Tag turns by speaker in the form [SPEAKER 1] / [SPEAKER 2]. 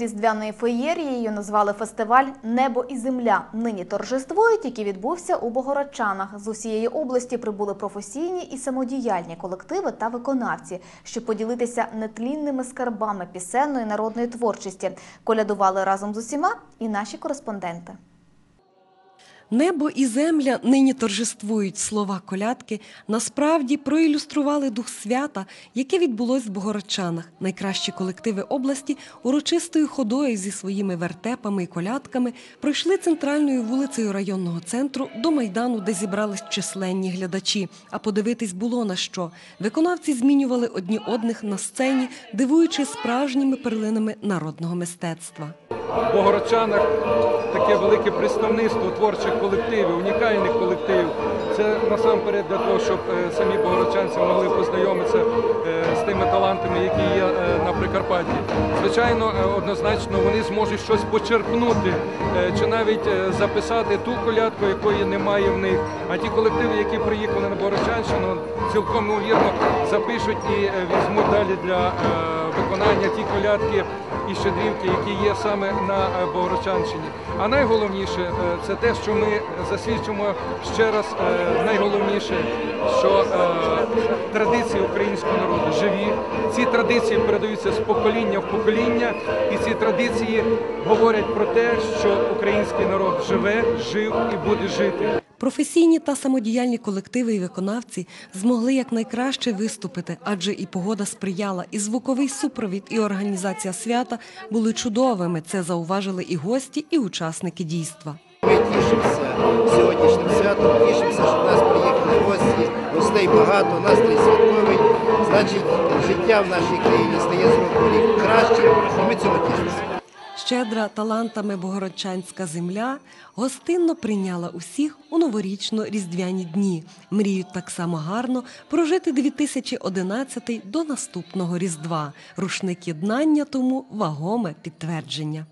[SPEAKER 1] Різдвяною феєрією назвали фестиваль Небо і земля. Нині торжествують, який відбувся у Богородчанах. З усієї області прибули професійні і самодіяльні колективи та виконавці, щоб поділитися нетлінними скарбами пісенної народної творчості. Колядували разом з усіма і наші кореспонденти.
[SPEAKER 2] Небо і земля нині торжествують слова колядки. Насправді проілюстрували дух свята, яке відбулось в Богородчанах. Найкращі колективи області урочистою ходою зі своїми вертепами і колядками пройшли центральною вулицею районного центру до майдану, де зібрались численні глядачі. А подивитись було на що. Виконавці змінювали одні одних на сцені, дивуючи справжніми перлинами народного мистецтва.
[SPEAKER 3] В Богородчанах таке велике представництво творчих колективів, унікальних колективів. Це насамперед для того, щоб е, самі богородчанці могли познайомитися е, з тими талантами, які є е, на Прикарпатті. Звичайно, однозначно вони зможуть щось почерпнути чи навіть записати ту колядку, якої немає в них. А ті колективи, які приїхали на Богородчанщину, цілком ймовірно запишуть і візьмуть далі для виконання ті колядки і щедрівки, які є саме на е, Богородчанщині. А найголовніше е, це те, що ми засвідчимо ще раз е, найголовніше, що традиції українського народу живі. Ці традиції передаються з покоління в покоління, і ці традиції говорять про те, що український народ живе, жив і буде жити.
[SPEAKER 2] Професійні та самодіяльні колективи і виконавці змогли якнайкраще виступити, адже і погода сприяла, і звуковий супровід, і організація свята були чудовими. Це зауважили і гості, і учасники дійства.
[SPEAKER 4] Ми тішимося сьогоднішнім святом, тішимося, що до нас приїхали гості, гостей багато, настрій святковий. Значить, життя в нашій країні стає з року рік краще, і ми тішимося.
[SPEAKER 2] Щедра талантами богородчанська земля гостинно прийняла усіх у новорічно-різдвяні дні. Мріють так само гарно прожити 2011 до наступного різдва. Рушник єднання тому вагоме підтвердження.